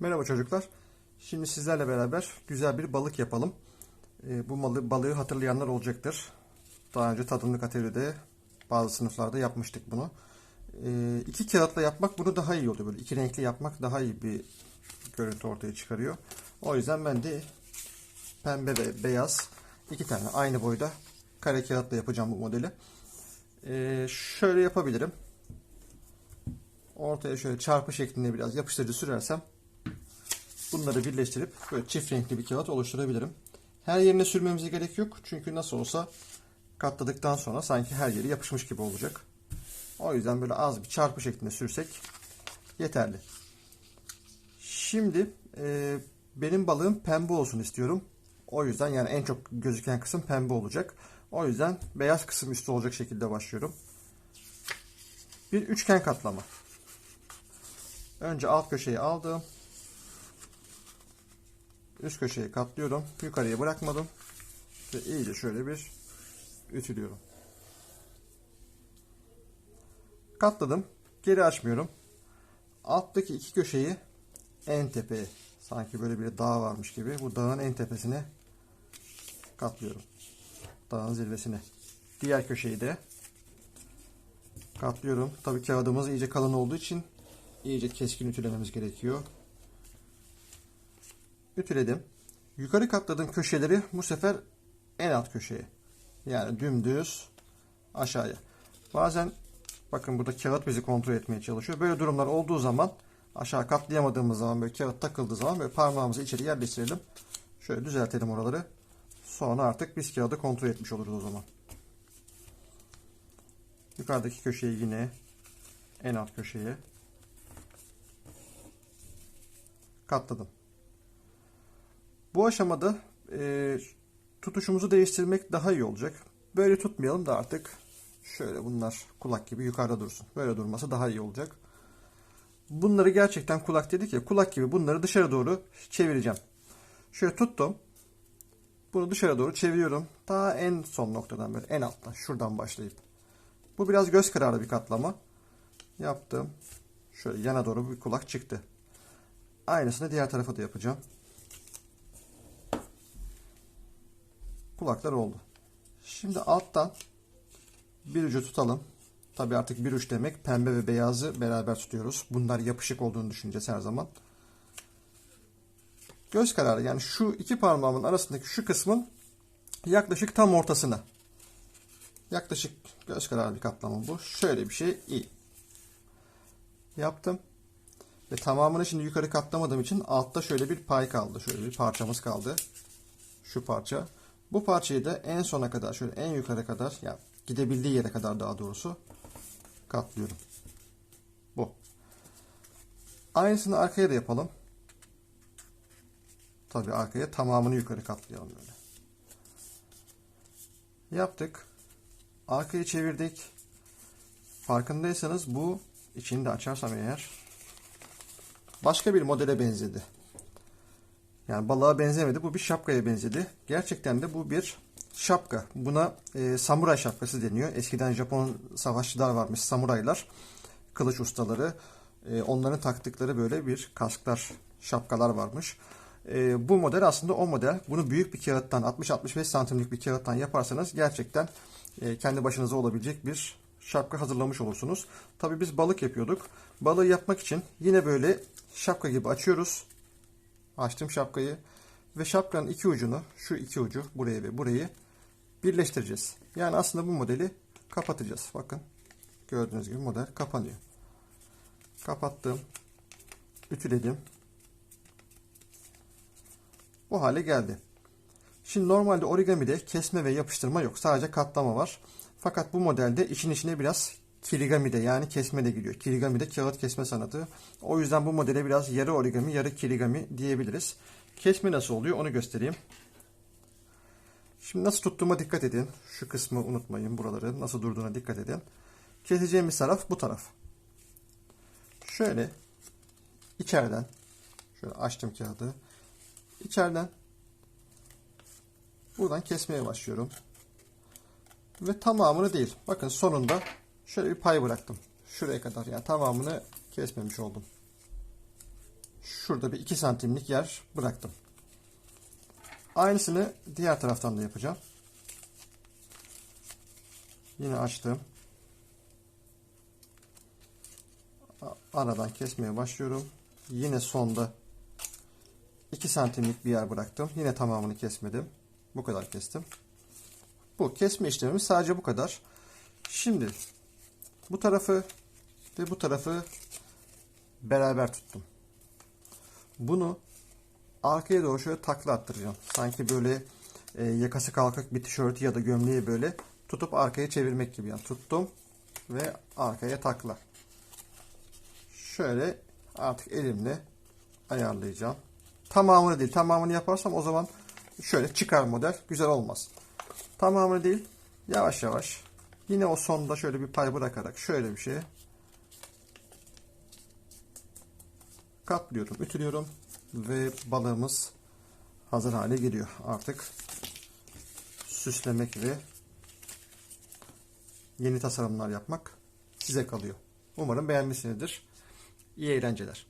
Merhaba çocuklar. Şimdi sizlerle beraber güzel bir balık yapalım. Ee, bu balığı, hatırlayanlar olacaktır. Daha önce tadımlık atölyede bazı sınıflarda yapmıştık bunu. Ee, iki kağıtla yapmak bunu daha iyi oluyor. Böyle iki renkli yapmak daha iyi bir görüntü ortaya çıkarıyor. O yüzden ben de pembe ve beyaz iki tane aynı boyda kare kağıtla yapacağım bu modeli. Ee, şöyle yapabilirim. Ortaya şöyle çarpı şeklinde biraz yapıştırıcı sürersem bunları birleştirip böyle çift renkli bir kağıt oluşturabilirim. Her yerine sürmemize gerek yok. Çünkü nasıl olsa katladıktan sonra sanki her yeri yapışmış gibi olacak. O yüzden böyle az bir çarpı şeklinde sürsek yeterli. Şimdi e, benim balığım pembe olsun istiyorum. O yüzden yani en çok gözüken kısım pembe olacak. O yüzden beyaz kısım üstü olacak şekilde başlıyorum. Bir üçgen katlama. Önce alt köşeyi aldım. Üst köşeyi katlıyorum. Yukarıya bırakmadım. Ve iyice şöyle bir ütülüyorum. Katladım. Geri açmıyorum. Alttaki iki köşeyi en tepeye sanki böyle bir dağ varmış gibi bu dağın en tepesine katlıyorum. Dağın zirvesine. Diğer köşeyi de katlıyorum. Tabii kağıdımız iyice kalın olduğu için iyice keskin ütülememiz gerekiyor. Ütüledim. Yukarı katladığım köşeleri bu sefer en alt köşeye. Yani dümdüz aşağıya. Bazen bakın burada kağıt bizi kontrol etmeye çalışıyor. Böyle durumlar olduğu zaman aşağı katlayamadığımız zaman böyle kağıt takıldığı zaman böyle parmağımızı içeri yerleştirelim. Şöyle düzeltelim oraları. Sonra artık biz kağıdı kontrol etmiş oluruz o zaman. Yukarıdaki köşeyi yine en alt köşeye katladım. Bu aşamada e, tutuşumuzu değiştirmek daha iyi olacak. Böyle tutmayalım da artık şöyle bunlar kulak gibi yukarıda dursun. Böyle durması daha iyi olacak. Bunları gerçekten kulak dedik ya kulak gibi bunları dışarı doğru çevireceğim. Şöyle tuttum. Bunu dışarı doğru çeviriyorum. Daha en son noktadan böyle en alttan şuradan başlayıp. Bu biraz göz kararı bir katlama. Yaptım. Şöyle yana doğru bir kulak çıktı. Aynısını diğer tarafa da yapacağım. Kulaklar oldu. Şimdi alttan bir ucu tutalım. Tabi artık bir uç demek pembe ve beyazı beraber tutuyoruz. Bunlar yapışık olduğunu düşüneceğiz her zaman. Göz kararı yani şu iki parmağımın arasındaki şu kısmın yaklaşık tam ortasına. Yaklaşık göz kararı bir kaplama bu. Şöyle bir şey iyi. Yaptım. Ve tamamını şimdi yukarı katlamadığım için altta şöyle bir pay kaldı. Şöyle bir parçamız kaldı. Şu parça. Bu parçayı da en sona kadar şöyle en yukarı kadar yani gidebildiği yere kadar daha doğrusu katlıyorum. Bu. Aynısını arkaya da yapalım. Tabii arkaya tamamını yukarı katlayalım böyle. Yaptık. Arkayı çevirdik. Farkındaysanız bu içini de açarsam eğer başka bir modele benzedi. Yani balığa benzemedi. Bu bir şapkaya benzedi. Gerçekten de bu bir şapka. Buna e, samuray şapkası deniyor. Eskiden Japon savaşçılar varmış. Samuraylar. Kılıç ustaları. E, onların taktıkları böyle bir kasklar, şapkalar varmış. E, bu model aslında o model. Bunu büyük bir kağıttan, 60-65 santimlik bir kağıttan yaparsanız gerçekten e, kendi başınıza olabilecek bir şapka hazırlamış olursunuz. Tabi biz balık yapıyorduk. Balığı yapmak için yine böyle şapka gibi açıyoruz. Açtım şapkayı ve şapkanın iki ucunu, şu iki ucu buraya ve burayı birleştireceğiz. Yani aslında bu modeli kapatacağız. Bakın gördüğünüz gibi model kapanıyor. Kapattım. Ütüledim. Bu hale geldi. Şimdi normalde origami'de kesme ve yapıştırma yok. Sadece katlama var. Fakat bu modelde için içine biraz kirigami'de yani kesme de giriyor. Kirigami'de kağıt kesme sanatı. O yüzden bu modele biraz yarı origami, yarı kirigami diyebiliriz. Kesme nasıl oluyor onu göstereyim. Şimdi nasıl tuttuğuma dikkat edin. Şu kısmı unutmayın. Buraları nasıl durduğuna dikkat edin. Keseceğimiz taraf bu taraf. Şöyle içeriden şöyle açtım kağıdı. İçeriden buradan kesmeye başlıyorum. Ve tamamını değil. Bakın sonunda şöyle bir pay bıraktım. Şuraya kadar yani tamamını kesmemiş oldum. şurada bir 2 santimlik yer bıraktım. Aynısını diğer taraftan da yapacağım. Yine açtım. Aradan kesmeye başlıyorum. Yine sonda 2 santimlik bir yer bıraktım. Yine tamamını kesmedim. Bu kadar kestim. Bu kesme işlemimiz sadece bu kadar. Şimdi bu tarafı ve bu tarafı beraber tuttum. Bunu arkaya doğru şöyle takla attıracağım. Sanki böyle e, yakası kalkık bir tişörtü ya da gömleği böyle tutup arkaya çevirmek gibi. Yani tuttum ve arkaya takla. Şöyle artık elimle ayarlayacağım. Tamamını değil. Tamamını yaparsam o zaman şöyle çıkar model. Güzel olmaz. Tamamını değil. Yavaş yavaş. Yine o sonda şöyle bir pay bırakarak şöyle bir şey katlıyorum, ütülüyorum ve balığımız hazır hale geliyor. Artık süslemek ve yeni tasarımlar yapmak size kalıyor. Umarım beğenmişsinizdir. İyi eğlenceler.